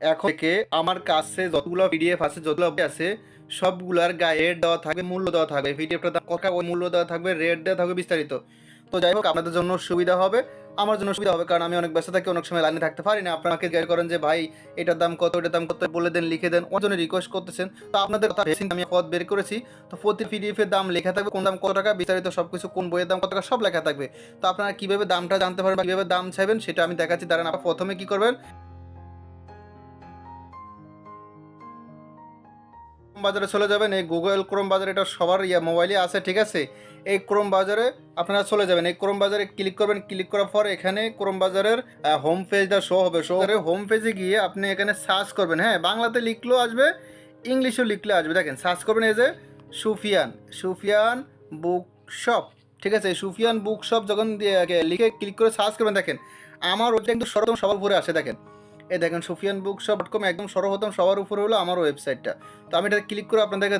এখন থেকে আমার কাছে যতগুলো পিডিএফ আছে, যতগুলো আছে, সবগুলার গায়ে দেওয়া থাকবে, মূল্য দেওয়া থাকবে। পিডিএফটা দাম ওই মূল্য দেওয়া থাকবে রেট দেওয়া থাকবে বিস্তারিত। তো যাই হোক, আপনাদের জন্য সুবিধা হবে, আমার জন্য সুবিধা হবে, কারণ আমি অনেক ব্যস্ত থাকি, অনেক সময় লাইনে থাকতে পারি না। আপনাকে গাইড করেন যে, ভাই, এটার দাম কত, এটার দাম কত? বলে দেন, লিখে দেন। ওর জন্য রিকোয়েস্ট করতেছেন। তো আপনাদের কথা আমি পথ বের করেছি। তো প্রতি পিডিএফের দাম লেখা থাকবে, কোন দাম কত টাকা, বিস্তারিত সব কিছু কোন বইয়ের দাম কত টাকা, সব লেখা থাকবে। তো আপনারা কীভাবে দামটা জানতে পারবেন কীভাবে দাম চাইবেন, সেটা আমি দেখাচ্ছি। দাঁড়ান, আপনারা প্রথমে কি করবেন? বাজারে চলে যাবেন, এই গুগল ক্রোম বাজারে এটা সবার ইয়া মোবাইলে আছে, ঠিক আছে? এই ক্রোম বাজারে আপনারা চলে যাবেন। এই ক্রোম বাজারে ক্লিক করবেন ক্লিক করার পর এখানে ক্রোম বাজারের হোম পেজটা শো হবে। শো হবে হোম পেজে গিয়ে আপনি এখানে সার্চ করবেন। হ্যাঁ বাংলাতে লিখলেও আসবে, ইংলিশেও লিখলে আসবে। দেখেন সার্চ করবেন এই যে সুফিয়ান সুফিয়ান বুক শপ ঠিক আছে? সুফিয়ান বুক শপ যখন লিখে ক্লিক করে সার্চ করবেন, দেখেন, আমার ওইটা কিন্তু সর্বপ্রথম সবার উপরে আসে, দেখেন। এই দেখেন Sufiyan book shop dot com একদম সর্বপ্রথম সবার উপরে হলো আমার ওয়েবসাইটটা তো আমি এটা ক্লিক করে আপনাদেরকে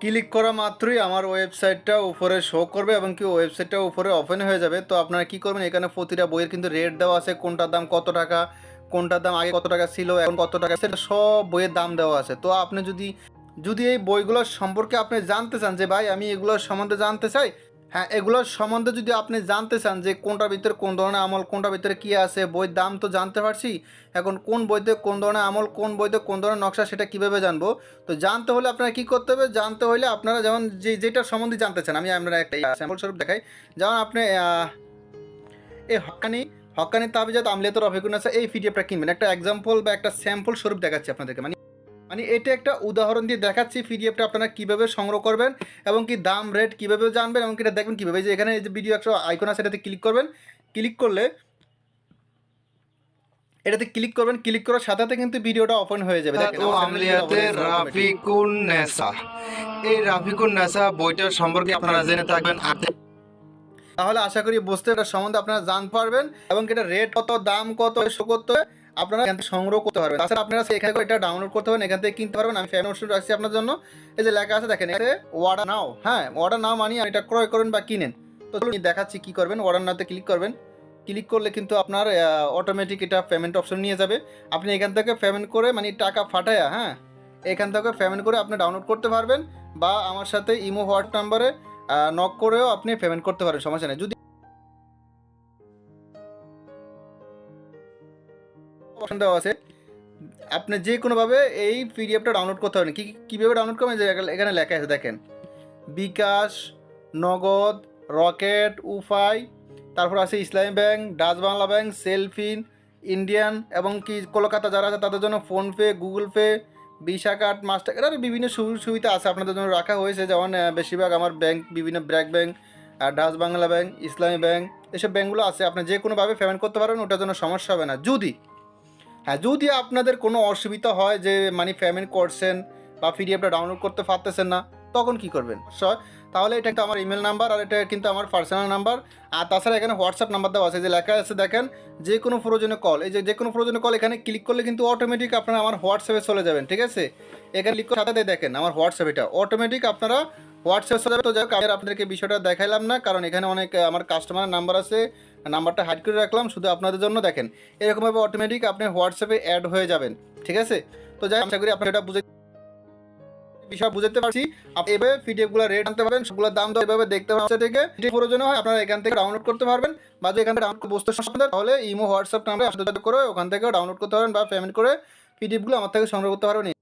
ক্লিক করা মাত্রই আমার ওয়েবসাইটটা উপরে শো করবে এবং কি ওয়েবসাইটটা উপরে ওপেন হয়ে যাবে। তো আপনারা কি করবেন, এখানে প্রতিটা বইয়ের কিন্তু রেট দেওয়া আছে, কোনটার দাম কত টাকা, কোনটার দাম আগে কত টাকা ছিল, এখন কত টাকা, সেটা সব বইয়ের দাম দেওয়া আছে। তো আপনি যদি যদি এই বইগুলোর সম্পর্কে আপনি জানতে চান যে, ভাই, আমি এগুলোর সম্বন্ধে জানতে চাই হ্যাঁ এগুলোর সম্বন্ধে যদি আপনি জানতে চান যে কোনটার ভিতরে কোন ধরনের আমল, কোনটার ভিতরে কী আছে, বইয়ের দাম তো জানতে পারছি। এখন কোন বইতে কোন ধরনের আমল, কোন বইতে কোন ধরনের নকশা সেটা কীভাবে জানব? তো জানতে হলে আপনারা কী করতে হবে? জানতে হলে আপনারা যেমন যে, যেটার সম্বন্ধে জানতে চান, আমি আপনারা একটা স্যাম্পল স্বরূপ দেখাই। যেমন আপনি এই হকানি হকানি তাবিজাত আমলিয়াত রফিকুন এই পিডিএফটা কিনবেন। একটা এক্সাম্পল বা একটা স্যাম্পল স্বরূপ দেখাচ্ছি আপনাদেরকে। মানে মানে এটা একটা উদাহরণ দিয়ে দেখাচ্ছি পিডিএফটা আপনারা কীভাবে সংগ্রহ করবেন এবং কি দাম রেট কীভাবে জানবেন এবং এটা দেখবেন কীভাবে। যে এখানে এই যে ভিডিও একটা আইকন আছে এটাতে ক্লিক করবেন। ক্লিক করলে এটাতে ক্লিক করবেন। ক্লিক করার সাথে সাথে কিন্তু ভিডিওটা ওপেন হয়ে যাবে। আমলিয়াতে। রাফিকুন নেসা। এই রাফিকুন নেসা বইটার সম্পর্কে আপনারা জেনে থাকবেন তাহলে আশা করি বুঝতে এটা সম্বন্ধে আপনারা জানতে পারবেন এবং এটা রেট কত দাম কত শো করতে আপনারা এখান থেকে সংগ্রহ করতে পারবেন। তাছাড়া আপনারা এখানে এটা ডাউনলোড করতে পারবেন, এখান থেকে কিনতে পারবেন। আমি ফ্যান ওষুধ রাখছি আপনার জন্য। এই যে লেখা আছে, দেখেন, এখানে অর্ডার নাও হ্যাঁ অর্ডার নাও মানে এটা ক্রয় করেন বা কিনেন। তো চলুন দেখাচ্ছি কি করবেন। অর্ডার নাওতে ক্লিক করবেন। ক্লিক করলে কিন্তু আপনার অটোমেটিক এটা পেমেন্ট অপশন নিয়ে যাবে। আপনি এখান থেকে পেমেন্ট করে মানে টাকা ফাটায়া হ্যাঁ এখান থেকে পেমেন্ট করে আপনি ডাউনলোড করতে পারবেন। বা আমার সাথে ইমো হোয়াটস নাম্বারে নক করেও আপনি পেমেন্ট করতে পারেন সমস্যা নেই। যদি অপশন দেওয়া আছে। আপনি যে কোনোভাবে এই পিডিএফটা ডাউনলোড করতে পারেন। কি কীভাবে ডাউনলোড করবেন? এখানে লেখা আছে, দেখেন। বিকাশ, নগদ, রকেট, উফাই, তারপর আছে Islami bank, Dutch Bangla bank, Cellfin, Indian এবং কি কলকাতা যারা আছে তাদের জন্য PhonePe, Google Pay Visa card Mastercard বিভিন্ন সুযোগ সুবিধা আছে আপনাদের জন্য রাখা হয়েছে। যেমন বেশিরভাগ আমার ব্যাংক, বিভিন্ন ব্র্যাক ব্যাংক, আর Dutch Bangla bank, Islami bank, এসব ব্যাংকগুলো আছে। আপনি যে কোনোভাবে পেমেন্ট করতে পারবেন ওটার জন্য সমস্যা হবে না। যদি হ্যাঁ যদি আপনাদের কোনো অসুবিধা হয় যে মানি পেমেন্ট করছেন বা পিডিএফটা ডাউনলোড করতে পারতেছেন না, তখন কি করবেন? তাহলে এটা একটা আমার ইমেল নাম্বার আর এটা কিন্তু আমার পার্সোনাল নাম্বার। আর তাছাড়া এখানে হোয়াটসঅ্যাপ নাম্বার দেওয়া আছে, যে লেখা আছে দেখেন, যে কোনো প্রয়োজনে কল এই যে যে কোনো প্রয়োজনে কল এখানে ক্লিক করলে কিন্তু অটোমেটিক আপনারা আমার হোয়াটসঅ্যাপে চলে যাবেন, ঠিক আছে? এখানে ক্লিক করে সাথে দেখেন আমার হোয়াটসঅ্যাপ এটা। অটোমেটিক আপনারা হোয়াটসঅ্যাপ চলে যাবে তো যাই হোক আপনাদেরকে বিষয়টা দেখাইলাম না, কারণ এখানে অনেক, আমার কাস্টমার নাম্বার আছে। নাম্বারটা হাইড করে রাখলাম, শুধু আপনাদের জন্য দেখেন। এরকমভাবে অটোমেটিক আপনি হোয়াটসঅ্যাপে অ্যাড হয়ে যাবেন, ঠিক আছে? তো যাই আশা করি আপনারা এটা বুঝে বিষয় বুঝতে পারছি। আপনি এভাবে পিডিএফগুলো রেট আনতে পারবেন সেগুলোর দাম দর এভাবে দেখতে পাচ্ছেন থেকে। যদি প্রয়োজন হয়, আপনারা এখান থেকে ডাউনলোড করতে পারবেন। বা যদি এখান থেকে ডাউনলোড বুঝতে সমস্যা তাহলে ইমো হোয়াটসঅ্যাপ নাম্বারে সাথে করে ওখান থেকে ডাউনলোড করতে পারবেন বা পেমেন্ট করে পিডিএফগুলো আমার থেকে সংগ্রহ করতে পারবেন।